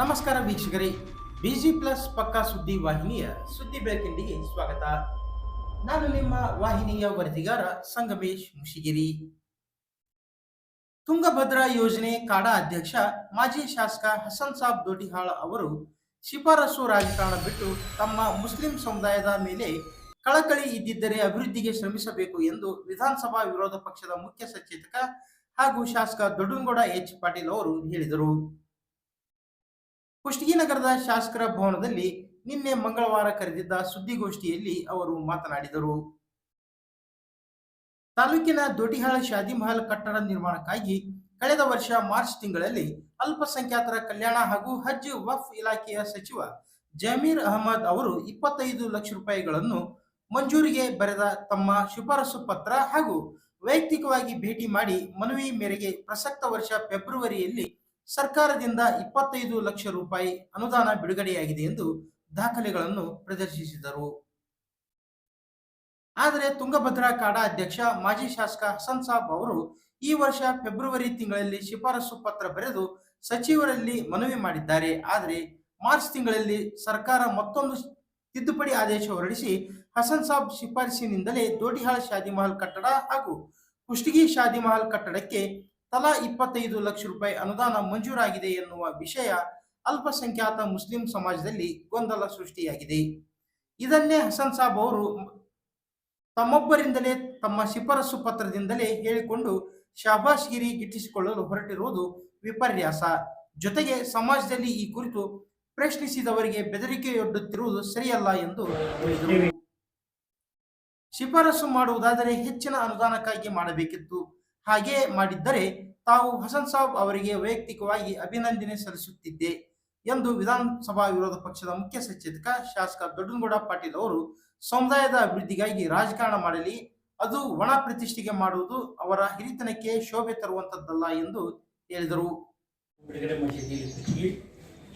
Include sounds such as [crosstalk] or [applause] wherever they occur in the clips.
ನಮಸ್ಕಾರ ವೀಕ್ಷಕರೇ busy plus ಪಕ್ಕಾ ಸುದ್ದಿ ವಾಹಿನಿಯ ಸುದ್ದಿ ಬೆಳಕಿಂಡಿಗೆ ಸ್ವಾಗತ. ನಾನು ನಿಮ್ಮ ವಾಹಿನಿಯ ವರದಿಗಾರ ಸಂಗಮೇಶ್ ಮುಷಿಗಿರಿ. ತುಂಗಭದ್ರಾ ಯೋಜನೆ ಕಾಡಾ ಅಧ್ಯಕ್ಷ ಮಾಜಿ ಶಾಸಕ ಹಸನ್ ಸಾಬ್ ದೋಟಿಹಾಳ್ ಅವರು ಶಿಫಾರಸು ರಾಜಕಾರಣ ಬಿಟ್ಟು ತಮ್ಮ ಮುಸ್ಲಿಂ ಸಮುದಾಯದ ಮೇಲೆ ಕಳಕಳಿ ಇದ್ದಿದ್ದರೆ ಅಭಿವೃದ್ಧಿಗೆ ಶ್ರಮಿಸಬೇಕು ಎಂದು ವಿಧಾನಸಭಾ ವಿರೋಧ ಪಕ್ಷದ ಮುಖ್ಯ ಸಚೇತಕ ಹಾಗೂ ಶಾಸಕ ದೊಡ್ಡನಗೌಡ ಎಚ್ ಪಾಟೀಲ್ ಅವರು ಹೇಳಿದರು. ಕುಷ್ಟಗಿ ನಗರದ ಶಾಸಕರ ಭವನದಲ್ಲಿ ನಿನ್ನೆ ಮಂಗಳವಾರ ಕರೆದಿದ್ದ ಸುದ್ದಿಗೋಷ್ಠಿಯಲ್ಲಿ ಅವರು ಮಾತನಾಡಿದರು. ತಾಲೂಕಿನ ದೊಡ್ಡಿಹಾಳ ಶಾದಿ ಮಹಲ್ ಕಟ್ಟಡ ನಿರ್ಮಾಣಕ್ಕಾಗಿ ಕಳೆದ ವರ್ಷ ಮಾರ್ಚ್ ತಿಂಗಳಲ್ಲಿ ಅಲ್ಪಸಂಖ್ಯಾತರ ಕಲ್ಯಾಣ ಹಾಗೂ ಹಜ್ ವಫ್ ಇಲಾಖೆಯ ಸಚಿವ ಜಮೀರ್ ಅಹಮದ್ ಅವರು ಇಪ್ಪತ್ತೈದು ಲಕ್ಷ ರೂಪಾಯಿಗಳನ್ನು ಮಂಜೂರಿಗೆ ಬರೆದ ತಮ್ಮ ಶಿಫಾರಸು ಪತ್ರ ಹಾಗೂ ವೈಯಕ್ತಿಕವಾಗಿ ಭೇಟಿ ಮಾಡಿ ಮನವಿ ಮೇರೆಗೆ ಪ್ರಸಕ್ತ ವರ್ಷ ಫೆಬ್ರವರಿಯಲ್ಲಿ ಸರ್ಕಾರದಿಂದ ಇಪ್ಪತ್ತೈದು ಲಕ್ಷ ರೂಪಾಯಿ ಅನುದಾನ ಬಿಡುಗಡೆಯಾಗಿದೆ ಎಂದು ದಾಖಲೆಗಳನ್ನು ಪ್ರದರ್ಶಿಸಿದರು. ಆದರೆ ತುಂಗಭದ್ರಾ ಕಾಡಾ ಅಧ್ಯಕ್ಷ ಮಾಜಿ ಶಾಸಕ ಹಸನ್ ಸಾಬ್ ಅವರು ಈ ವರ್ಷ ಫೆಬ್ರವರಿ ತಿಂಗಳಲ್ಲಿ ಶಿಫಾರಸು ಪತ್ರ ಬರೆದು ಸಚಿವರಲ್ಲಿ ಮನವಿ ಮಾಡಿದ್ದಾರೆ. ಆದರೆ ಮಾರ್ಚ್ ತಿಂಗಳಲ್ಲಿ ಸರ್ಕಾರ ಮತ್ತೊಂದು ತಿದ್ದುಪಡಿ ಆದೇಶ ಹೊರಡಿಸಿ ಹಸನ್ ಸಾಬ್ ಶಿಫಾರಸಿನಿಂದಲೇ ದೋಟಿಹಾಳ್ ಶಾದಿ ಮಹಲ್ ಕಟ್ಟಡ ಹಾಗೂ ಕುಷ್ಟಗಿ ಶಾದಿ ಮಹಲ್ ಕಟ್ಟಡಕ್ಕೆ ತಲಾ ಇಪ್ಪತ್ತೈದು ಲಕ್ಷ ರೂಪಾಯಿ ಅನುದಾನ ಮಂಜೂರಾಗಿದೆ ಎನ್ನುವ ವಿಷಯ ಅಲ್ಪಸಂಖ್ಯಾತ ಮುಸ್ಲಿಂ ಸಮಾಜದಲ್ಲಿ ಗೊಂದಲ ಸೃಷ್ಟಿಯಾಗಿದೆ. ಇದನ್ನೇ ಹಸನ್ ಸಾಬ್ ಅವರು ತಮ್ಮೊಬ್ಬರಿಂದಲೇ ತಮ್ಮ ಶಿಫಾರಸು ಪತ್ರದಿಂದಲೇ ಹೇಳಿಕೊಂಡು ಶಾಬಾಷ್ಗಿರಿ ಗಿಟ್ಟಿಸಿಕೊಳ್ಳಲು ಹೊರಟಿರುವುದು ವಿಪರ್ಯಾಸ. ಜೊತೆಗೆ ಸಮಾಜದಲ್ಲಿ ಈ ಕುರಿತು ಪ್ರಶ್ನಿಸಿದವರಿಗೆ ಬೆದರಿಕೆಯೊಡ್ಡುತ್ತಿರುವುದು ಸರಿಯಲ್ಲ ಎಂದು ಶಿಫಾರಸು ಮಾಡುವುದಾದರೆ ಹೆಚ್ಚಿನ ಅನುದಾನಕ್ಕಾಗಿ ಮಾಡಬೇಕಿತ್ತು. ಹಾಗೆ ಮಾಡಿದ್ದರೆ ತಾವು ಹಸನ್ ಸಾಬ್ ಅವರಿಗೆ ವೈಯಕ್ತಿಕವಾಗಿ ಅಭಿನಂದನೆ ಸಲ್ಲಿಸುತ್ತಿದ್ದೆ ಎಂದು ವಿಧಾನಸಭಾ ವಿರೋಧ ಪಕ್ಷದ ಮುಖ್ಯ ಸಚೇತಕ ಶಾಸಕ ದೊಡ್ಡನಗೌಡ ಪಾಟೀಲ್ ಅವರು ಸಮುದಾಯದ ಅಭಿವೃದ್ಧಿಗಾಗಿ ರಾಜಕಾರಣ ಮಾಡಲಿ, ಅದು ಒಣ ಪ್ರತಿಷ್ಠೆಗೆ ಮಾಡುವುದು ಅವರ ಹಿರಿತನಕ್ಕೆ ಶೋಭೆ ತರುವಂತದ್ದಲ್ಲ ಎಂದು ಹೇಳಿದರು. ಬಿಡುಗಡೆ ಮಸೀದಿಯಲ್ಲಿ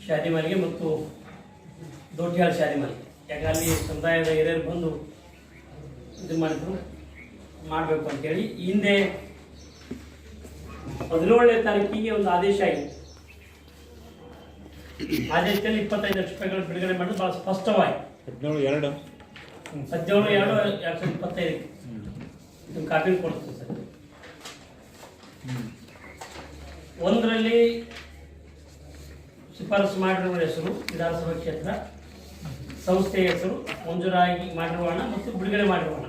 ಶಾದಿ ಮತ್ತು ದೊಡ್ಡಿಯಾಳ ಶಾದಿ ಸಮುದಾಯದ ಹಿರಿಯರು ಬಂದು ಇದು ಮಾಡಿದ್ರು, ಮಾಡಬೇಕು ಅಂತೇಳಿ. ಹಿಂದೆ ಹದಿನೇಳನೇ ತಾರೀಕಿಗೆ ಒಂದು ಆದೇಶ ಆಯಿತು. ಆದೇಶದಲ್ಲಿ ಇಪ್ಪತ್ತೈದು ಲಕ್ಷ ರೂಪಾಯಿಗಳು ಬಿಡುಗಡೆ ಮಾಡಿದ್ದು ಬಹಳ ಸ್ಪಷ್ಟವಾಗಿ. ಹದಿನೇಳು ಎರಡು. ಹದಿನೇಳು ಎರಡು ಎರಡು ಸಾವಿರದ ಇಪ್ಪತ್ತೈದಕ್ಕೆ. ನಿಮ್ಮ ಕಾಪಿ ಕೊಡ್ತೀನಿ ಸರ್. ಒಂದರಲ್ಲಿ ಶಿಫಾರಸು ಮಾಡಿರುವ ಹೆಸರು ವಿಧಾನಸಭಾ ಕ್ಷೇತ್ರ ಸಂಸ್ಥೆಯ ಹೆಸರು ಮಂಜೂರಾಗಿ ಮಾಡಿರುವ ಹಣ ಮತ್ತು ಬಿಡುಗಡೆ ಮಾಡಿರುವ ಹಣ.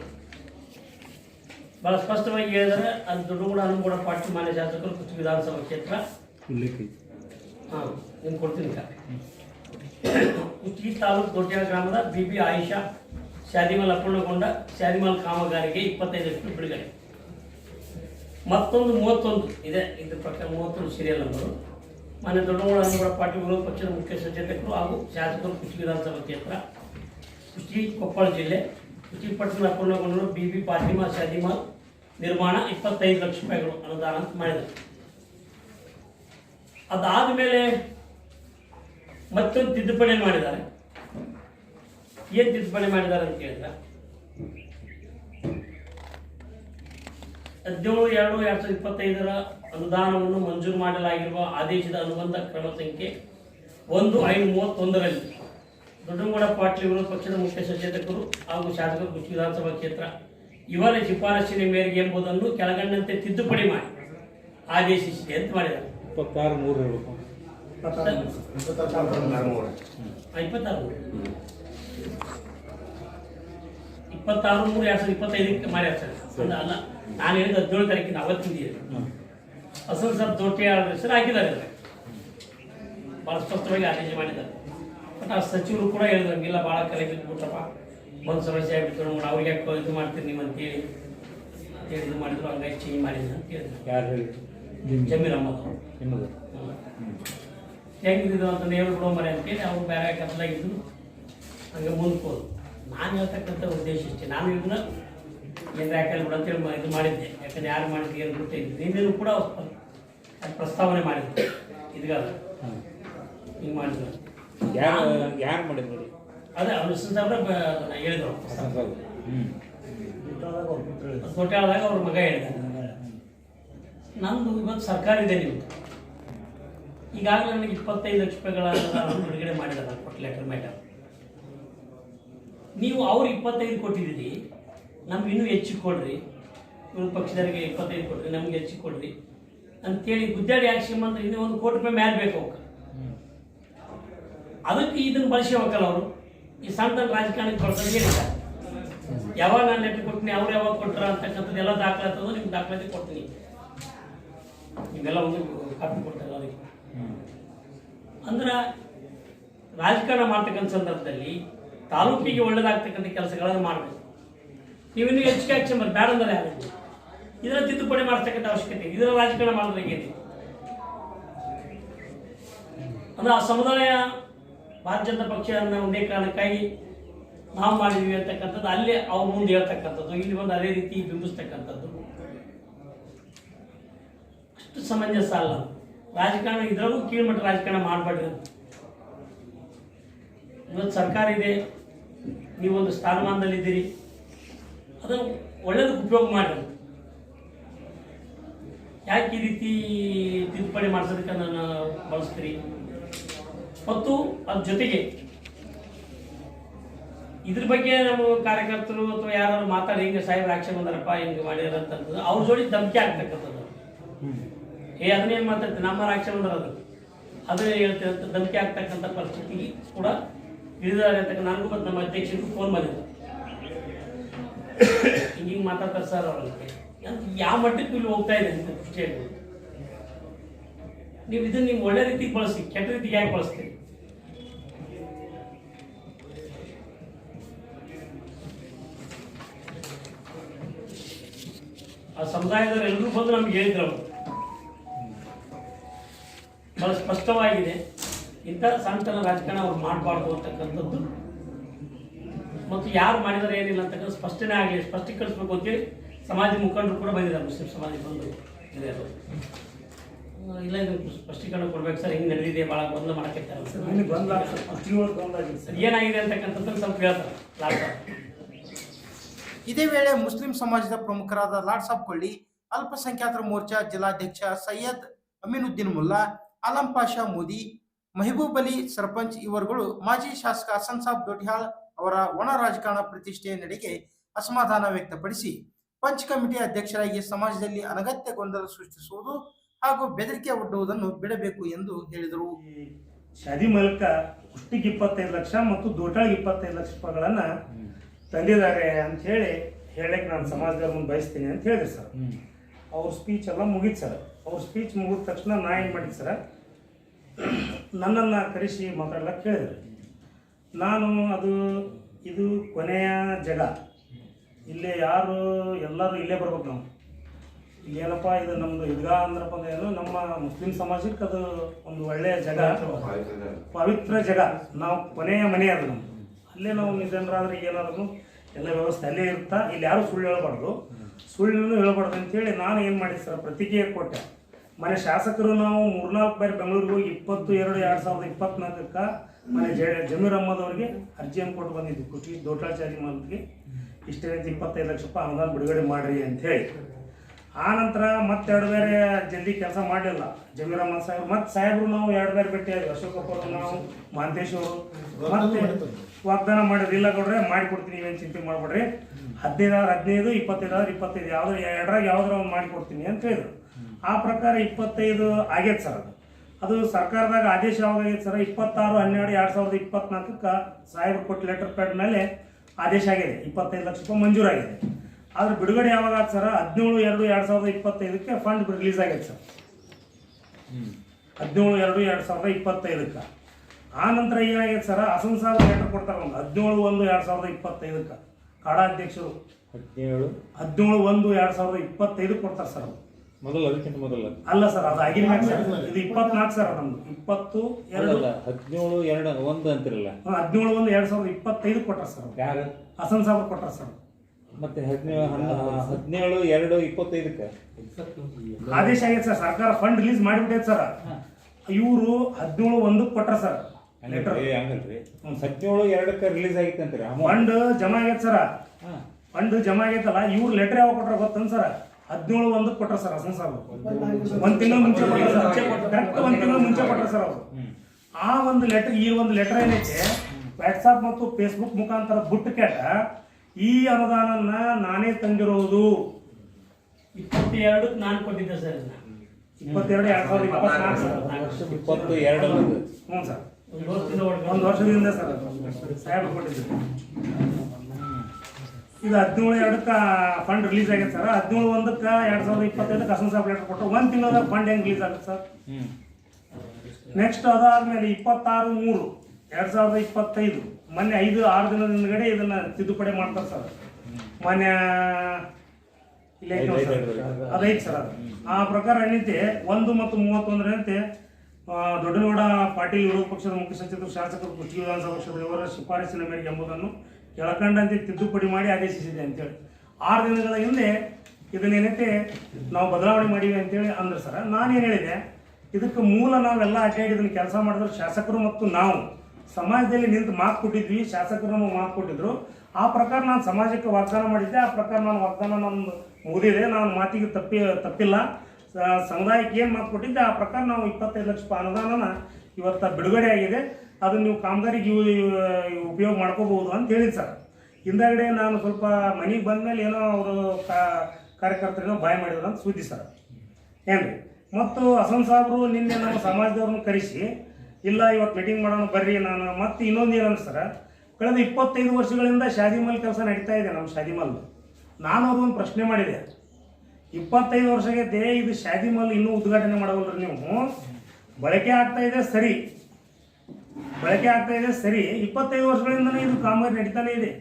ಭಾಳ ಸ್ಪಷ್ಟವಾಗಿ ಹೇಳಿದರೆ ಅದು ದೊಡ್ಡಗೂಡ ಅನುಗುಣ ಪಾಟೀಲ್ ಮಾನ್ಯ ಶಾಸಕರು ಕುಚ್ಚು ವಿಧಾನಸಭಾ ಕ್ಷೇತ್ರ. ಹಾಂ ನಿಮ್ಗೆ ಕೊಡ್ತೀನಿ ಸರ್. ಕುಚ್ಚಿ ತಾಲೂಕು ದೊಡ್ಡ ಗ್ರಾಮದ ಬಿ ಬಿ ಆಯಿಷಾ ಶಾದಿಮಲ್ ಅಪೂರ್ಣಗೊಂಡ ಶಾದಿಮಲ್ ಕಾಮಗಾರಿಗೆ ಇಪ್ಪತ್ತೈದು ಲಕ್ಷ ಬಿಡುಗಡೆ. ಮತ್ತೊಂದು ಮೂವತ್ತೊಂದು ಇದೆ ಇದ್ರ ಪ್ರಕಾರ ಮೂವತ್ತೊಂದು ಸೀರಿಯಲ್ ನಂಬರು ಮಾನ್ಯ ದೊಡ್ಡಗೌಡ ಅನುಗುಣ ಪಾಟೀಲ್ ವಿರೋಧ ಪಕ್ಷದ ಮುಖ್ಯ ಸಚೇತಕರು ಹಾಗೂ ಶಾಸಕರು ಕುಚ್ಚಿ ವಿಧಾನಸಭಾ ಕ್ಷೇತ್ರ. ಕುಚ್ಚಿ ಕೊಪ್ಪಳ ಜಿಲ್ಲೆ ಕುಚ್ಚಿ ಪಟ್ಟಣ ಅಪೂರ್ಣಗೊಂಡರು ಬಿ ಬಿ ಪಾಟಿಮಾ ಶಾದಿಮಲ್ ನಿರ್ಮಾಣ ಇಪ್ಪತ್ತೈದು ಲಕ್ಷ ರೂಪಾಯಿಗಳು ಅನುದಾನ ಮಾಡಿದರು. ಅದಾದ ಮೇಲೆ ಮತ್ತೊಂದು ತಿದ್ದುಪಡಿ ಮಾಡಿದ್ದಾರೆ. ಏನು ತಿದ್ದುಪಡಿ ಮಾಡಿದ್ದಾರೆ ಅಂತ ಕೇಳಿದ್ರೆ, ಹದಿನೇಳು ಎರಡು ಎರಡು ಸಾವಿರದ ಇಪ್ಪತ್ತೈದರ ಅನುದಾನವನ್ನು ಮಂಜೂರು ಮಾಡಲಾಗಿರುವ ಆದೇಶದ ಅನುಬಂಧ ಕ್ರಮ ಸಂಖ್ಯೆ ಒಂದು ಐದು ಮೂವತ್ತೊಂದರಲ್ಲಿ ದೊಡ್ಡಗೌಡ ಪಾಟೀಲ್ ಪಕ್ಷದ ಮುಖ್ಯ ಸಚೇತಕರು ಹಾಗೂ ಶಾಸಕರು ವಿಧಾನಸಭಾ ಕ್ಷೇತ್ರ ಇವರ ಶಿಫಾರಸಿನ ಮೇರೆಗೆ ಎಂಬುದನ್ನು ಕೆಳಗಂಡಂತೆ ತಿದ್ದುಪಡಿ ಮಾಡಿ. ಆದೇಶಿಸಿದೆ ಅಂತ ಮಾಡಿದ್ದಾರೆ. ಇಪ್ಪತ್ತಾರು ಮೂರು ಹೇಳ್ಬೇಕು. ಆ, ಇಪ್ಪತ್ತಾರು. ಇಪ್ಪತ್ತಾರು ಮೂರು ಎರಡು ಸಾವಿರದ ಇಪ್ಪತ್ತೈದಕ್ಕೆ ಮಾಡ್ಯಾರ ಸರ್. ಅಲ್ಲ ನಾನು ಹೇಳಿದ ಹದಿನೇಳು ತಾರೀಕಿನ ಅವತ್ತಿದೆಯ ಹಾಂ ಅಸಲ್ ಸರ್ ದೊಡ್ಡ ಹೆಸರು ಹಾಕಿದ್ದಾರೆ. ಭಾಳ ಸ್ಪಷ್ಟವಾಗಿ ಆದೇಶ ಮಾಡಿದ್ದಾರೆ. ಬಟ್ ಆ ಸಚಿವರು ಕೂಡ ಹೇಳಿದ್ರು ಇಲ್ಲ ಭಾಳ ಕಲೆ ಬಿಟ್ಬಿಟ್ಟಪ್ಪ ಒಂದು ಸಮಸ್ಯೆ ಆಗ್ಬಿಟ್ಟು ನೋಡಿ ಅವ್ರಿಗೆ ಯಾಕೆ ಇದು ಮಾಡ್ತೀರಿ ನೀವು ಅಂತೇಳಿ. ಇದು ಮಾಡಿದ್ರು ಹಂಗಾಗಿ ಚೇಂಜ್ ಮಾಡಿದ್ರು ಅಂತ ಹೇಳಿದ್ರು. ಯಾರು ಹೇಳಿ? ಜಮೀರ್ ಅಹಮದ್ ಅವರು. ನಿಮ್ಮದು ಹೆಂಗಿದ್ದು ಅಂತ ಹೇಳ್ಬಿಡೋ ಮನೆ ಅಂತೇಳಿ ಅವ್ರು ಬೇರೆ ಕತ್ಲಾಗಿದ್ರು ಹಂಗೆ ಮುಂದ್ಕೋದು ನಾನು ಹೇಳ್ತಕ್ಕಂಥ ಉದ್ದೇಶ ಇಷ್ಟೇ. ನಾನು ಇದನ್ನ ಏನು ಯಾಕಂದ್ರೆ ಬಿಡು ಅಂತೇಳಿ ಇದು ಮಾಡಿದ್ದೆ. ಯಾಕಂದ್ರೆ ಯಾರು ಮಾಡಿದ್ರು ಏನು ಗೊತ್ತಿಲ್ಲ ನಿನ್ನೆನೂ ಕೂಡ ಪ್ರಸ್ತಾವನೆ ಮಾಡಿದ್ದೆ ಇದ್ಗಲ್ಲ ಹಿಂಗೆ ಮಾಡಿದ್ರು. ಯಾರು ಯಾರು ಮಾಡಿದ್ರು? ಅದೇ ಅವ್ರು ಸಾಬ್ರ ಹೇಳಿದ್ರು. ಹ್ಞೂ ತೊಟ್ಟಾಳದಾಗ ಅವ್ರ ಮಗ ಹೇಳಿದ ನಂದು ಇವತ್ತು ಸರ್ಕಾರ ಇದೆ ನಿಮ್ದು. ಈಗಾಗಲೇ ನನಗೆ ಇಪ್ಪತ್ತೈದು ಲಕ್ಷ ರೂಪಾಯಿಗಳ [coughs] ಬಿಡುಗಡೆ ಮಾಡಿದಾರೆ ಕೊಟ್ಟು ಲೆಟರ್ ಮೇಲೆ. ನೀವು ಅವ್ರು ಇಪ್ಪತ್ತೈದು ಕೊಟ್ಟಿದ್ದೀರಿ ನಮ್ಗೆ ಇನ್ನೂ ಹೆಚ್ಚು ಕೊಡ್ರಿ. ಇವ್ರ ಪಕ್ಷದವರಿಗೆ ಇಪ್ಪತ್ತೈದು ಕೊಡ್ರಿ ನಮ್ಗೆ ಹೆಚ್ಚು ಕೊಡ್ರಿ. ಅಂತೇಳಿ ಗುದ್ದಾಡಿ ಆಕ್ಷನ್ ಅಂತ ಇನ್ನೂ ಒಂದು ಕೋಟಿ ರೂಪಾಯಿ ಮ್ಯಾಲೆ ಬೇಕು ಅವಕ್ಕೆ ಅದಕ್ಕೆ ಇದನ್ನು ಬಳಸ್ಕೋಬೇಕಲ್ಲ ಅವರು. ಈ ಸಣ್ಣ ರಾಜಕಾರಣಕ್ಕೆ ಏನಿಲ್ಲ. ಯಾವಾಗ ನಾನು ಲೆಟರ್ ಕೊಡ್ತೀನಿ, ಅವ್ರು ಯಾವಾಗ ಕೊಟ್ರ ಅಂತಕ್ಕಂಥದ್ದು ಎಲ್ಲ ದಾಖಲಾತಿ ಅಂದ್ರೆ ನಿಮ್ಗೆ ದಾಖಲಾತಿ ಕೊಡ್ತೀನಿ. ಇವೆಲ್ಲ ಒಂದು ಕಾಪಿ ಕೊಡ್ತಾರೆ ಅದಕ್ಕೆ. ಅಂದ್ರೆ ರಾಜಕಾರಣ ಮಾಡ್ತಕ್ಕಂಥ ಸಂದರ್ಭದಲ್ಲಿ ತಾಲೂಕಿಗೆ ಒಳ್ಳೇದಾಗ್ತಕ್ಕಂಥ ಕೆಲಸಗಳನ್ನು ಮಾಡಬೇಕು. ನೀವಿನ್ನೂ ಹೆಚ್ಚಿಗೆ ಆಕ್ಷನ್ ಮಾಡಿ, ಬೇಡ ಅಂದ್ರೆ ಯಾರು? ಇದರ ತಿದ್ದುಪಡಿ ಮಾಡ್ತಕ್ಕಂಥ ಅವಶ್ಯಕತೆ ಇದೆ. ಇದರ ರಾಜಕಾರಣ ಮಾಡೋದ್ರಿಗೆ ಅಂದ್ರೆ ಆ ಸಮುದಾಯ ಭಾರತೀಯ ಪಕ್ಷವನ್ನು ಒಂದೇ ಕಾರಣಕ್ಕಾಗಿ ನಾವು ಮಾಡಿದ್ವಿ ಅಂತಕ್ಕಂಥದ್ದು, ಅಲ್ಲೇ ಅವ್ರ ಮುಂದೆ ಹೇಳ್ತಕ್ಕಂಥದ್ದು, ಇಲ್ಲಿ ಒಂದು ಅದೇ ರೀತಿ ಬಿಂಬಿಸ್ತಕ್ಕಂಥದ್ದು. ಅಷ್ಟು ಸಮಂಜಸ ಅಲ್ಲ. ರಾಜಕಾರಣ ಇದ್ರಾಗೂ ಕೀಳ್ಮಟ್ಟ ರಾಜಕಾರಣ ಮಾಡಬೇಡ್ರಿ ಇವತ್ತು ಸರ್ಕಾರ ಇದೆ, ನೀವೊಂದು ಸ್ಥಾನಮಾನದಲ್ಲಿದ್ದೀರಿ, ಅದನ್ನು ಒಳ್ಳೇದಕ್ಕೆ ಉಪಯೋಗ ಮಾಡಿ ಯಾಕೆ ಈ ರೀತಿ ತಿದ್ದುಪಡಿ ಮಾಡಿಸೋದಕ್ಕೆ ನಾನು ಬಳಸ್ತೀರಿ? ಮತ್ತು ಅದ್ರ ಜೊತೆಗೆ ಇದ್ರ ಬಗ್ಗೆ ನಮ್ಮ ಕಾರ್ಯಕರ್ತರು ಅಥವಾ ಯಾರು ಮಾತಾಡಿ, ಹಿಂಗೆ ಸಾಹೇಬ್ರ ಆಕ್ಷನ್ ಬಂದಾರಪ್ಪ, ಹಿಂಗೆ ಮಾಡ್ಯಾರ ಅಂತಂದ್ರೆ ಅವ್ರ ಜೋಡಿ ಧಮಕಿ ಆಗ್ತಕ್ಕಂಥದ್ದು ಏ, ಅದನ್ನೇನು ಮಾತಾಡ್ತೀನಿ ನಮ್ಮ ಆಕ್ಷನ್ ಬಂದ್ರೆ ಅದು. ಅದನ್ನೇ ಹೇಳ್ತೀನಿ ಅಂತ ಧಮಕಿ ಆಗ್ತಕ್ಕಂಥ ಪರಿಸ್ಥಿತಿ ಕೂಡ ಅಂತ ನನಗೂ ಮತ್ತು ನಮ್ಮ ಅಧ್ಯಕ್ಷರಿಗೂ ಫೋನ್ ಮಾಡಿದ್ರು ಹಿಂಗೆ ಹಿಂಗೆ ಮಾತಾಡ್ತಾರೆ ಸರ್ ಅವ್ರ ಯಾವ ಮಟ್ಟಕ್ಕೂ ಇಲ್ಲಿ ಹೋಗ್ತಾ ಇದೆ ಅಂತ ದೃಷ್ಟಿಯಲ್ಲಿ. ನೀವು ಇದನ್ನ ನೀವು ಒಳ್ಳೆ ರೀತಿಗೆ ಬಳಸಿ, ಕೆಟ್ಟ ರೀತಿಗೆ ಯಾಕೆ ಬಳಸ್ತೀರಿ? ಆ ಸಮುದಾಯದವರು ಎಲ್ಲರೂ ಬಂದು ನಮ್ಗೆ ಹೇಳಿದ್ರು ಬಹಳ ಸ್ಪಷ್ಟವಾಗಿದೆ. ಇಂಥ ಸಣ್ಣ ರಾಜಕಾರಣ ಅವ್ರು ಮಾಡಬಾರ್ದು ಅಂತಕ್ಕಂಥದ್ದು. ಮತ್ತು ಯಾರು ಮಾಡಿದರೆ ಏನಿಲ್ಲ ಅಂತಕ್ಕಂಥ ಸ್ಪಷ್ಟನೆ ಆಗಲಿ ಸ್ಪಷ್ಟೀಕರಿಸಬೇಕು ಅಂತೇಳಿ ಸಮಾಜ ಮುಖಂಡರು ಕೂಡ ಬಂದಿದ್ದಾರೆ ಮುಸ್ಲಿಂ ಸಮಾಜ ಬಂದು ಹಿರಿಯರು. ಅದು ಇಲ್ಲ ಇದು ಸ್ಪಷ್ಟೀಕರಣ ಕೊಡ್ಬೇಕು ಸರ್ ಹಿಂಗೆ ನಡೆದಿದೆ ಭಾಳ ಗೊಂದಲ ಮಾಡಕ್ಕೆ. ಏನಾಗಿದೆ ಅಂತಕ್ಕಂಥದ್ದು ಸ್ವಲ್ಪ ಹೇಳ್ತಾರೆ ಇದೇ ವೇಳೆ ಮುಸ್ಲಿಂ ಸಮಾಜದ ಪ್ರಮುಖರಾದ ಲಾಡ್ ಸಾಬ್ ಕೊಳ್ಳಿ ಅಲ್ಪಸಂಖ್ಯಾತರ ಮೋರ್ಚಾ ಜಿಲ್ಲಾಧ್ಯಕ್ಷ ಸೈಯದ್ ಅಮೀನುದ್ದೀನ್ ಮುಲ್ಲಾ ಆಲಂ ಪಾಷಾ ಮೋದಿ ಮೆಹಬೂಬ್ ಅಲಿ ಸರ್ಪಂಚ್ ಇವರುಗಳು ಮಾಜಿ ಶಾಸಕ ಹಸನ್ ಸಾಬ್ ದೊಡ್ಯಾಳ್ ಅವರ ಒಣ ರಾಜಕಾರಣ ಪ್ರತಿಷ್ಠೆಯ ನಡೆಗೆ ಅಸಮಾಧಾನ ವ್ಯಕ್ತಪಡಿಸಿ ಪಂಚ್ ಕಮಿಟಿ ಅಧ್ಯಕ್ಷರಾಗಿ ಸಮಾಜದಲ್ಲಿ ಅನಗತ್ಯ ಗೊಂದಲ ಸೃಷ್ಟಿಸುವುದು ಹಾಗೂ ಬೆದರಿಕೆ ಒಡ್ಡುವುದನ್ನು ಬಿಡಬೇಕು ಎಂದು ಹೇಳಿದರು. ಶಾದಿ ಮೂಲಕ ಕುಷ್ಟಿಗೆ ಇಪ್ಪತ್ತೈದು ಲಕ್ಷ ಮತ್ತು ದೋಟಾಳಿಗೆ ಇಪ್ಪತ್ತೈದು ಲಕ್ಷ ರೂಪಾಯಿಗಳನ್ನ ತಂದಿದ್ದಾರೆ ಅಂತ ಹೇಳಿ ಹೇಳಕ್ಕೆ ನಾನು ಸಮಾಜದಲ್ಲಿ ಮುಂದೆ ಬಯಸ್ತೀನಿ ಅಂತ ಹೇಳಿದ್ರು ಸರ್. ಅವ್ರ ಸ್ಪೀಚ್ ಎಲ್ಲ ಮುಗೀತು ಸರ್. ಅವ್ರ ಸ್ಪೀಚ್ ಮುಗಿದ ತಕ್ಷಣ ನಾ ಏನು ಮಾಡಿದ್ ಸರ್? ನನ್ನನ್ನು ಕರೆಸಿ ಮಾತಾಡ್ಲಿಕ್ಕೆ ಕೇಳಿದ್ರು. ನಾನು ಅದು ಇದು ಕೊನೆಯ ಜಗ. ಇಲ್ಲೇ ಯಾರು ಎಲ್ಲರೂ ಇಲ್ಲೇ ಬರ್ಬೇಕು ನಾವು. ಏನಪ್ಪ ಇದು ನಮ್ಮದು ಇದ್ಗಾ ಅಂದ್ರಪ್ಪ ಅಂದ್ರೆ ಏನು ನಮ್ಮ ಮುಸ್ಲಿಂ ಸಮಾಜಕ್ಕೆ ಅದು ಒಂದು ಒಳ್ಳೆಯ ಜಗ. ಪವಿತ್ರ ಜಗ. ನಾವು ಕೊನೆಯ ಮನೆ ಅದು ನಮ್ದು. ಅಲ್ಲೇ ನಾವು ನಿಧನರಾದ್ರೆ ಏನಾದರೂ ಎಲ್ಲ ವ್ಯವಸ್ಥೆ ಅಲ್ಲೇ ಇರ್ತಾ, ಇಲ್ಲಿ ಯಾರು ಸುಳ್ಳು ಹೇಳ್ಬಾರ್ದು. ಸುಳ್ಳು ಹೇಳ್ಬಾರ್ದು ಅಂತೇಳಿ ನಾನು ಏನು ಮಾಡಿದೆ ಸರ್? ಪ್ರತಿಕ್ರಿಯೆ ಕೊಟ್ಟೆ. ಮನೆ ಶಾಸಕರು ನಾವು ಮೂರ್ನಾಲ್ಕು ಬಾರಿ ಬೆಂಗಳೂರಿಗೆ ಹೋಗಿ ಇಪ್ಪತ್ತು, ಎರಡು ಎರಡು ಸಾವಿರದ ಇಪ್ಪತ್ನಾಲ್ಕಕ್ಕೆ ಮನೆ ಜ, ಜಮೀರ್ ಅಹ್ಮದ್ ಅರ್ಜಿಯನ್ನು ಕೊಟ್ಟು ಬಂದಿದ್ವಿ. ಖುಷಿ ದೋಟಾಚಾರಿ ಮಂತ್ರಿಗೆ ಇಷ್ಟೇ ರೀತಿ ಇಪ್ಪತ್ತೈದು ಲಕ್ಷ ರೂಪಾಯಿ ಅನುದಾನ ಬಿಡುಗಡೆ ಮಾಡ್ರಿ ಅಂತ ಹೇಳಿ ಆ ನಂತರ ಮತ್ತೆ ಎರಡು ಬೇರೆ ಜಲ್ದಿ ಕೆಲಸ ಮಾಡಲಿಲ್ಲ. ಜಮೀರ್ ಅಹ್ಮದ್ ಸಾಹೇಬ್ ಮತ್ತೆ ಸಾಹೇಬ್ರು ನಾವು ಎರಡು ಬೇರೆ ಭೇಟಿ ಅಶೋಕ್ ನಾವು ಮಹಂತೇಶ್ ಅವರು. ಮತ್ತೆ ವಾಗ್ದಾನ ಮಾಡಿದ್ರಿ ಇಲ್ಲ ಕೊಡ್ರೆ ಮಾಡಿಕೊಡ್ತೀನಿ, ನೀವೇನು ಚಿಂತೆ ಮಾಡ್ಬೇಡ್ರಿ. ಹದಿನೈದು ಆದ್ರೆ ಹದಿನೈದು ಇಪ್ಪತ್ತೈದು ಆದ್ರೆ ಇಪ್ಪತ್ತೈದು ಯಾವ್ದು ಎರಡರಾಗ ಯಾವ್ದಾರ ಒಂದು ಮಾಡಿಕೊಡ್ತೀನಿ ಅಂತ ಹೇಳಿದ್ರು. ಆ ಪ್ರಕಾರ ಇಪ್ಪತ್ತೈದು ಆಗೈತೆ ಸರ್ ಅದು. ಅದು ಸರ್ಕಾರದಾಗ ಆದೇಶ ಯಾವಾಗೈತೆ ಸರ್? ಇಪ್ಪತ್ತಾರು, ಹನ್ನೆರಡು, ಎರಡು ಸಾವಿರದ ಇಪ್ಪತ್ನಾಲ್ಕಕ್ಕೆ ಸಾಹೇಬ್ರು ಕೊಟ್ಟು ಲೆಟರ್ ಪ್ಯಾಡ್ ಮೇಲೆ ಆದೇಶ ಆಗಿದೆ. ಇಪ್ಪತ್ತೈದು ಲಕ್ಷ ರೂಪಾಯಿ ಮಂಜೂರಾಗಿದೆ ಆದ್ರೆ ಬಿಡುಗಡೆ ಯಾವಾಗ ಆಯ್ತು ಸರ್? ಹದಿನೇಳು, ಎರಡು ಎರಡು ಸಾವಿರದ ಇಪ್ಪತ್ತೈದಕ್ಕೆ ಫಂಡ್ ರಿಲೀಸ್ ಆಗೈತೆ ಸರ್. ಹದಿನೇಳು, ಎರಡು ಎರಡು ಸಾವಿರದ ಇಪ್ಪತ್ತೈದಕ್ಕೆ. ಆ ನಂತರ ಏನಾಗೈತೆ ಸರ್? ಅಸಂಸಾರ ಸಾಹೇಬ್ ಲೆಟರ್ ಕೊಡ್ತಾರೆ ಒಂದು ಹದಿನೇಳು ಒಂದು ಎರಡು ಸಾವಿರದ ಇಪ್ಪತ್ತೈದಕ್ಕೆ. ಕಾಡಾಧ್ಯಕ್ಷರು. ಹದಿನೇಳು. ಹದಿನೇಳು ಒಂದು ಎರಡು ಸಾವಿರದ ಇಪ್ಪತ್ತೈದು ಕೊಡ್ತಾರೆ ಸರ್. ಮೊದಲು ಅದಕ್ಕಿಂತ ಮೊದಲು. ಅಲ್ಲ ಸರ್ ಅದು ಆಗಿನ ಸರ್. ಇದು ಇಪ್ಪತ್ನಾಲ್ಕು ಸರ್ ನಮ್ದು. ಇಪ್ಪತ್ತು ಎರಡು. ಹದಿನೇಳು ಎರಡು ಒಂದು ಅಂತಿರಲ್ಲ. ಹದಿನೇಳು ಒಂದು ಎರಡು ಸಾವಿರದ ಇಪ್ಪತ್ತೈದು ಕೊಟ್ಟರೆ ಸರ್. ಯಾರು? ಹಸನ್ ಸಾಬ್ ಕೊಟ್ಟರೆ ಸರ್ ಮತ್ತೆ ಹದಿನೇಳು ಹದಿನೇಳು ಎರಡು ಇಪ್ಪತ್ತೈದಕ್ಕೆ? ಆದೇಶ ಆಗೈತೆ ಸರ್. ಸರ್ಕಾರ ಫಂಡ್ ರಿಲೀಸ್ ಮಾಡಿಬಿಟ್ಟೈತೆ ಸರ್. ಇವರು ಹದಿನೇಳು ಒಂದಕ್ಕೆ ಕೊಟ್ಟರೆ ಸರ್. ಹಂಗಲ್ರಿ ಹಂಗಲ್ರಿ ಹದಿನೇಳು ಎರಡಕ್ಕೆ ರಿಲೀಸ್ ಆಗಿತ್ತು ಅಂತೀರಿ ಫಂಡ್ ಜಮಾ ಆಗೈತೆ ಸರ್. ಫಂಡ್ ಜಮಾ ಆಗೈತಲ್ಲ ಇವ್ರು ಲೆಟರ್ ಯಾವಾಗ ಕೊಟ್ರ ಗೊತ್ತನ್ ಸರ್? ಹದಿನೇಳು ಒಂದು ಕೊಟ್ರ ಸರ್ ಹಸನ್ ಸಾಬ್ ಒಂದ್ ತಿಂಗಳು ಮುಂಚೆ ಕೊಟ್ರ ಸರ್ ಕರೆಕ್ಟ್ ಒಂದ್ ತಿಂಗಳು ಮುಂಚೆ ಕೊಟ್ರ ಸರ್ ಅವರು. ಆ ಒಂದು ಲೆಟರ್ ಈ ಒಂದು ಲೆಟರ್ ಏನೈತೆ? ವಾಟ್ಸಾಪ್ ಮತ್ತು ಫೇಸ್ಬುಕ್ ಮುಖಾಂತರ ಬುಟ್ಟು ಕೇಟ ಈ ಅನುದಾನನ ನಾನೇ ತಂದಿರೋದು. ಇಪ್ಪತ್ತೆರಡು ನಾನು ಕೊಟ್ಟಿದ್ದೆ ಸರ್. ಇಪ್ಪತ್ತೆರಡು ಎರಡ್ ಸಾವಿರದ ಇಪ್ಪತ್ನಾಲ್ಕು ಸರ್. ಇಪ್ಪತ್ತು ಎರಡು ಹ್ಞೂ ಸರ್. ಒಂದು ವರ್ಷದಿಂದ ಸರ್ ಸಾಹೇಬ್ ಇದು ಹದಿನೇಳು ಎರಡಕ್ಕೆ ಫಂಡ್ ರಿಲೀಸ್ ಆಗೈತೆ ಸರ್ ಹದಿನೇಳು ಒಂದಕ್ಕೆ ಎರಡು ಸಾವಿರದ ಇಪ್ಪತ್ತೈದು ಹಸನ್ ಸಾಬ್ ಲೆಟರ್ ಕೊಟ್ಟರು ಒಂದು ತಿಂಗಳದಾಗ ಫಂಡ್ ಹೆಂಗೆ ರಿಲೀಸ್ ಆಗುತ್ತೆ ಸರ್. ನೆಕ್ಸ್ಟ್ ಅದಾದಮೇಲೆ ಇಪ್ಪತ್ತಾರು ಮೂರು ಎರಡು ಸಾವಿರದ ಇಪ್ಪತ್ತೈದು ಮೊನ್ನೆ ಐದು ಆರು ದಿನದ ಹಿಂದ್ಗಡೆ ಇದನ್ನ ತಿದ್ದುಪಡಿ ಮಾಡ್ತಾರೆ ಸರ್. ಮೊನ್ನೆ ಇಲ್ಲೇ. ಅದೈತೆ ಸರ್ ಆ ಪ್ರಕಾರ ಏನೈತೆ ಒಂದು ಮತ್ತು ಮೂವತ್ತೊಂದರಂತೆ ದೊಡ್ಡನಗೌಡ ಪಾಟೀಲ್ ವಿರೋಧ ಪಕ್ಷದ ಮುಖ್ಯ ಸಚಿವರು, ಶಾಸಕರು, ಕುಷ್ಟಗಿ ವಿಧಾನಸಭಾ ಪಕ್ಷದ ಇವರ ಶಿಫಾರಸಿನ ಮೇರೆಗೆ ಎಂಬುದನ್ನು ಕೆಳಕಂಡಂತೆ ತಿದ್ದುಪಡಿ ಮಾಡಿ ಆದೇಶಿಸಿದೆ ಅಂತೇಳಿ. ಆರು ದಿನಗಳ ಹಿಂದೆ ಇದನ್ನೇನೈತೆ ನಾವು ಬದಲಾವಣೆ ಮಾಡೀವಿ ಅಂತೇಳಿ ಅಂದ್ರೆ ಸರ್. ನಾನೇನು ಹೇಳಿದೆ, ಇದಕ್ಕೆ ಮೂಲ ನಾವೆಲ್ಲ ಅಡ್ಡಾಡಿ ಇದನ್ನು ಕೆಲಸ ಮಾಡಿದ್ರು ಶಾಸಕರು ಮತ್ತು ನಾವು. ಸಮಾಜದಲ್ಲಿ ನಿಂತು ಮಾತು ಕೊಟ್ಟಿದ್ವಿ, ಶಾಸಕರು ನಮಗೆ ಮಾತು ಕೊಟ್ಟಿದ್ರು. ಆ ಪ್ರಕಾರ ನಾನು ಸಮಾಜಕ್ಕೆ ವಾಗ್ದಾನ ಮಾಡಿದ್ದೆ, ಆ ಪ್ರಕಾರ ನಾನು ವಾಗ್ದಾನ ನಾನು ಮುಗಿದಿದೆ, ನಾನು ಮಾತಿಗೆ ತಪ್ಪಿ, ತಪ್ಪಿಲ್ಲ. ಸಮುದಾಯಕ್ಕೆ ಏನು ಮಾತು ಕೊಟ್ಟಿದ್ದೆ, ಆ ಪ್ರಕಾರ ನಾವು ಇಪ್ಪತ್ತೈದು ಲಕ್ಷ ಅನುದಾನನ ಇವತ್ತು ಬಿಡುಗಡೆ ಆಗಿದೆ. ಅದನ್ನು ನೀವು ಕಾಮಗಾರಿಗೆ ಉಪಯೋಗ ಮಾಡ್ಕೋಬಹುದು ಅಂತ ಹೇಳಿದ್ದು ಸರ್. ಹಿಂದಗಡೆ ನಾನು ಸ್ವಲ್ಪ ಮನೆಗೆ ಬಂದ್ಮೇಲೆ ಏನೋ ಅವರು ಕಾರ್ಯಕರ್ತರೇನೋ ಬಾಯ್ ಮಾಡಿದ್ರು ಅಂತ ಸುದ್ದಿ ಸರ್. ಏನ್ರಿ? ಮತ್ತು ಹಸನ್ ಸಾಬ್ರು ನಿನ್ನೆ ನಮ್ಮ ಸಮಾಜದವ್ರನ್ನ ಕರೆಸಿ, ಇಲ್ಲ ಇವತ್ತು ಮೀಟಿಂಗ್ ಮಾಡೋಣ, ಬರ್ರಿ ನಾನು. ಮತ್ತೆ ಇನ್ನೊಂದು ಏನಂದ್ರೆ ಸರ್, ಕಳೆದ ಇಪ್ಪತ್ತೈದು ವರ್ಷಗಳಿಂದ ಶಾದಿಮಲ್ ಕೆಲಸ ನಡೀತಾ ಇದೆ ನಮ್ಮ ಶಾದಿಮಲ್ ನಾನು ಅವ್ರಿಗೊಂದು ಪ್ರಶ್ನೆ ಮಾಡಿದೆ. ಇಪ್ಪತ್ತೈದು ವರ್ಷಕ್ಕೆ ಇದು ಶಾದಿ ಮಾಲ್ ಇನ್ನೂ ಉದ್ಘಾಟನೆ ಮಾಡವಲ್ರಿ ನೀವು. ಬಳಕೆ ಆಗ್ತಾ ಇದೆ ಸರಿ. ಬಳಕೆ ಆಗ್ತಾ ಇದೆ ಸರಿ. ಇಪ್ಪತ್ತೈದು ವರ್ಷಗಳಿಂದನೇ ಇದು ಕಾಮಗಾರಿ ನಡೀತಾನೆ ಇದೆ.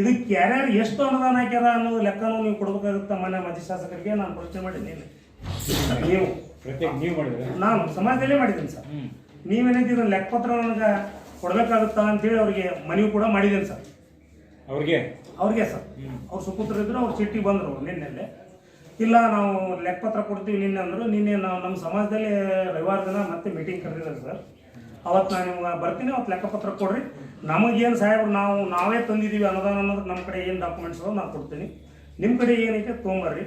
ಇದಕ್ಕೆ ಯಾರ್ಯಾರು ಎಷ್ಟು ಅನುದಾನ ಹಾಕ್ಯಾರ ಅನ್ನೋದು ಲೆಕ್ಕನೂ ನೀವು ಕೊಡ್ಬೇಕಾಗುತ್ತೆ ಮನೆ ಮಾಜಿ ಶಾಸಕರಿಗೆ. ನಾನು ಪ್ರಶ್ನೆ ಮಾಡಿದ್ದೀನಿ. ನೀವು ನೀವು ಮಾಡಿದ್ರೆ? ನಾನು ಸಮಾಜದಲ್ಲೇ ಮಾಡಿದ್ದೀನಿ ಸರ್. ನೀವೇನೈತಿ ಇದನ್ನ ಲೆಕ್ಕಪತ್ರ ನನಗೆ ಕೊಡ್ಬೇಕಾಗುತ್ತಾ ಅಂತೇಳಿ ಅವ್ರಿಗೆ ಮನವಿ ಕೂಡ ಮಾಡಿದ್ದೀನಿ ಸರ್. ಅವ್ರಿಗೆ? ಅವ್ರಿಗೆ ಸರ್. ಅವ್ರು ಸುಪುತ್ರ ಇದ್ರು ಅವ್ರ ಚಿಟ್ಟಿ ಬಂದರು ನಿನ್ನೆಲ್ಲೇ ಇಲ್ಲ, ನಾವು ಲೆಕ್ಕಪತ್ರ ಕೊಡ್ತೀವಿ ನಿನ್ನೆ ಅಂದರು. ನಿನ್ನೆ ನಾವು ನಮ್ಮ ಸಮಾಜದಲ್ಲಿ ರವಿವಾರ ದಿನ ಮತ್ತೆ ಮೀಟಿಂಗ್ ಕರೆದಿದ್ದಾರೆ ಸರ್. ಅವತ್ತು ನಾನು ನಿಮ್ಗೆ ಬರ್ತೀನಿ, ಅವತ್ತು ಲೆಕ್ಕಪತ್ರ ಕೊಡ್ರಿ. ನಮಗೇನು ಸಾಹೇಬ್ರು, ನಾವು, ನಾವೇ ತಂದಿದ್ದೀವಿ ಅನುದಾನ ಅನ್ನೋದು ನಮ್ಮ ಕಡೆ ಏನು ಡಾಕ್ಯುಮೆಂಟ್ಸ್ ನಾನು ಕೊಡ್ತೀನಿ. ನಿಮ್ಮ ಕಡೆ ಏನೈತೆ ತೊಗೊಂಬರ್ರಿ.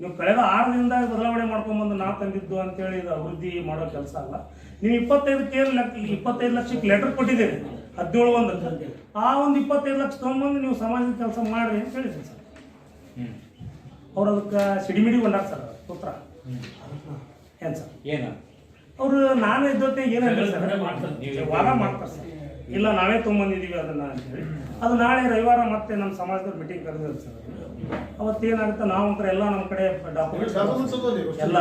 ನೀವು ಕಳೆದ ಆರು ದಿನದಾಗ ಬದಲಾವಣೆ ಮಾಡ್ಕೊಂಬಂದು ನಾ ತಂದಿದ್ದು ಅಂತೇಳಿ ಇದು ಅಭಿವೃದ್ಧಿ ಮಾಡೋ ಕೆಲಸ ಅಲ್ಲ. ನೀವು ಇಪ್ಪತ್ತೈದಕ್ಕೆ ಲೆಕ್ಕ, ಇಪ್ಪತ್ತೈದು ಲಕ್ಷಕ್ಕೆ ಲೆಟರ್ ಕೊಟ್ಟಿದ್ದೀರಿ. ಹದಿನೇಳು ಒಂದು ಆ ಒಂದು ಇಪ್ಪತ್ತೈದು ಲಕ್ಷ ತೊಗೊಂಬಂದು ನೀವು ಸಮಾಜದ ಕೆಲಸ ಮಾಡಿರಿ ಅಂತ ಹೇಳಿದ್ರಿ ಸರ್. ಅವ್ರು ಅದಕ್ಕೆ ಸಿಡಿಮಿಡಿ ಒಂದಾರ ಸರ್ ಪುತ್ರ ಏನು ಸರ್ ಏನ ಅವರು ನಾನು ಇದ್ದೊತ್ತಿಗೆ ಏನು ಸರ್ ವಾರ ಮಾಡ್ತಾರೆ ಸರ್ ಇಲ್ಲ ನಾವೇ ತೊಗೊಂಬಂದಿದ್ದೀವಿ ಅದನ್ನ ಅಂತೇಳಿ ಅದು ನಾಳೆ ರವಿವಾರ ಮತ್ತೆ ನಮ್ಮ ಸಮಾಜದ ಮೀಟಿಂಗ್ ಕರೆದಿರ್ತಾರೆ ಸರ್ ಅವತ್ತೇನಾಗುತ್ತೆ ನಾವು ಒಂಥರ ಎಲ್ಲ ನಮ್ಮ ಕಡೆ ಡಾಕ್ಯುಮೆಂಟ್ಸ್ ಎಲ್ಲ